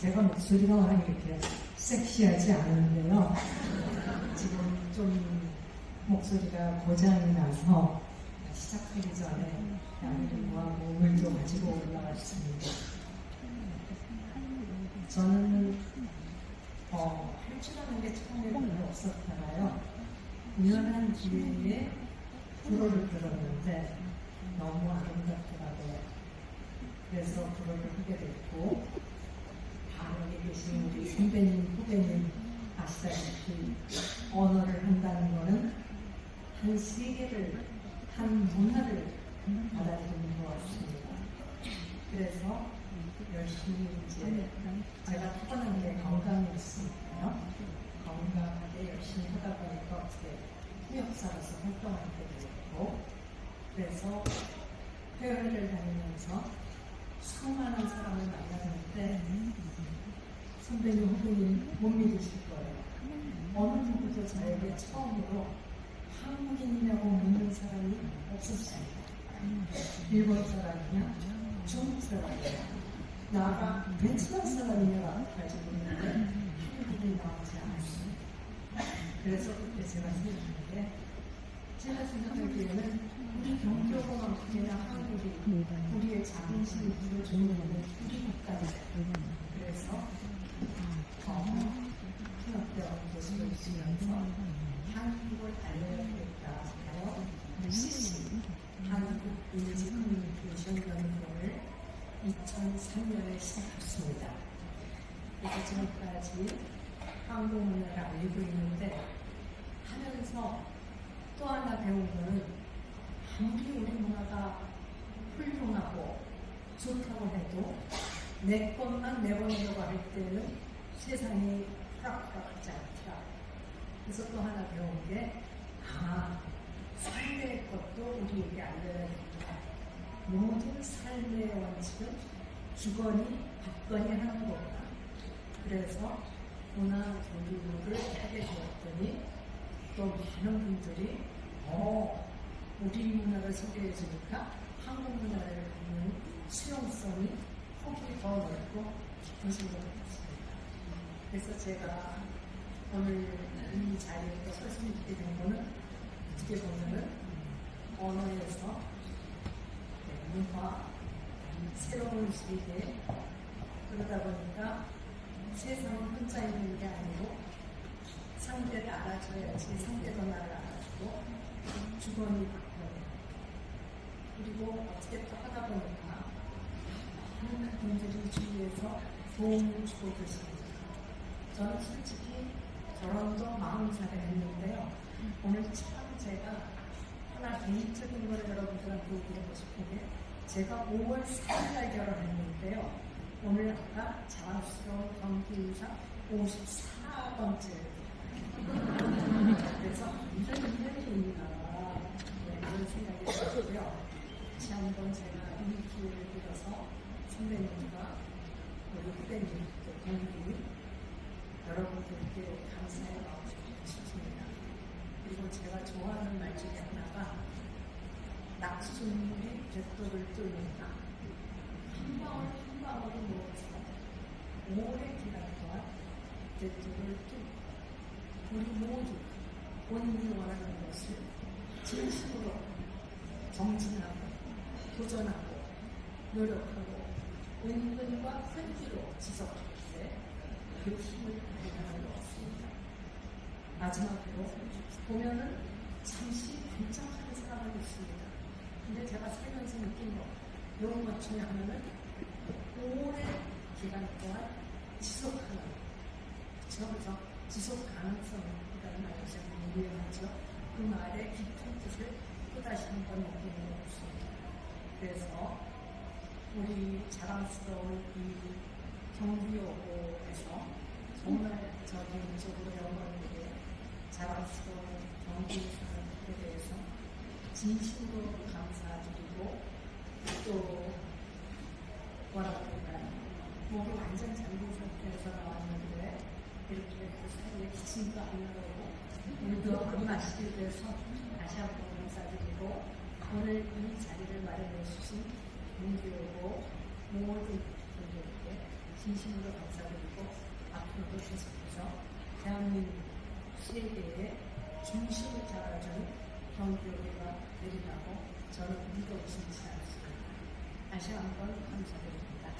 제가 목소리가 워낙 이렇게 섹시하지 않은데요. 지금 좀 목소리가 고장이 나서 시작하기 전에 양을 모아고 물도 가지고 올라왔습니다. 저는 어, 탈출하는 게 처음에 별로 없었잖아요. 우연한 기회에 불어를 들었는데 너무 아름답더라고요. 그래서 불어를 하게 됐고 다음에 계신 우리 선배님, 후배님 아시다시피 언어를 한다는 거는 한 세계를, 한 문화를 받아들이는 것 같습니다. 그래서 열심히 이제 제가 타고난 게 건강이었으니까요. 건강하게 열심히 하다 보니까 어떻게 통역사로서 활동하게 됐고 그래서 해외를 다니면서 수많은 사람을 만났는데 선배님, 후배님 못 믿으실 거예요. 어느 누구도 저에게 처음으로 한국인이라고 묻는 사람이 없었습니다. 일본 사람이냐, 중국 사람이냐, 나가 베트남 사람이냐까지 묻는데 한국인이 나오지 않았습니다. 그래서 그때 제가 생각한 게 제가 생각하기에는 우리 경교공학국이나 한국이 우리의 자긍심을 불러주는 것은 우리 국가다. 그래서 어, 통합대학 교수를 쓰면서 한국을 알려야겠다. 하여 CC 한국 인지 커뮤니케이션 연구원을 2003년에 시작했습니다. 그래서 지금까지 한국 문화를 알리고 있는데 하면서 또 하나 배운 거는 아무리 우리 문화가 훌륭하고 좋다고 해도 내 것만 내보내려고 할 때는 세상이 허락허락하지 않더라. 그래서 또 하나 배운 게, 아, 삶의 것도 우리에게 알려야겠다. 모든 삶의 원칙은 주거니 받거니 하는 거다. 그래서 문화 교류를 하게 되었더니 또 많은 분들이 어, 우리 문화를 소개해 주니까 한국 문화를 보는 수용성이 폭이 더 넓고 깊어진 것 같습니다. 그래서 제가 오늘 이 자리에 또 설명드리게 된 거는 어떻게 보면은 언어에서 네, 문화, 새로운 세계 그러다 보니까 세상은 혼자 있는 게 아니고 상대를 알아줘야지 상대도 나를 알아주고 주거니 받거니 그리고 또 하다 보니까 많은 분들이 주위에서 도움을 주고 계십니다. 저는 솔직히 결혼도 마흔 살에 했는데요. 오늘 참 제가 하나 개인적인 걸 여러분들한테 얘기하고 싶은 게 제가 5월 4일날 결혼했는데요. 오늘 아까 자랑스러운 경기의사 54번째 그래서 이런 있나 네, 이런 생각이 들었고요. 다시 한번 제가 이 기회를 빌어서 선배님과 우리 후배님, 또 동기 여러분들께 감사의 마음을 드리고 싶습니다. 그리고 제가 좋아하는 말 중에 하나가 낙순물이 벽돌을 뚫는다. 한 방울 한 방울을 모아서 오랜 기간 동안 벽돌을 뚫고 우리 모두 본인이 원하는 것을 진심으로 정진하고 도전하고 노력하고 은근과 흔기로 지속할 때그 힘을 발휘하는 것 같습니다. 마지막으로 보면은 잠시 반짝하는 사람은 있습니다. 근데 제가 살면서 느낀 거, 이런 것 중에 하나는 오랜 기간 동안 지속하는, 그쵸? 그죠? 지속 가능성이라는 말이 제가 유명하죠. 그 말의 깊은 뜻을 또다시 한 번 느끼는 것 같습니다. 그래서 우리 자랑스러운 이 경기여고에서 정말 저 개인적으로 영광되게 자랑스러운 경기사에 대해서 진심으로 감사드리고 또 뭐라고 할까요? 목이 완전 잠긴 상태에서 나왔는데 이렇게 그 사이에 기침도 안 나오고 물도 안 마시게 돼서 다시 한번 감사드리고 오늘 이 자리를 마련해 주신 문교고 모든 분들께 진심으로 감사드리고 앞으로도 계속해서 대한민국 세계의 중심을 잡아준 경기도가 되리라고 저는 믿고 의심치 않습니다. 다시 한번 감사드립니다.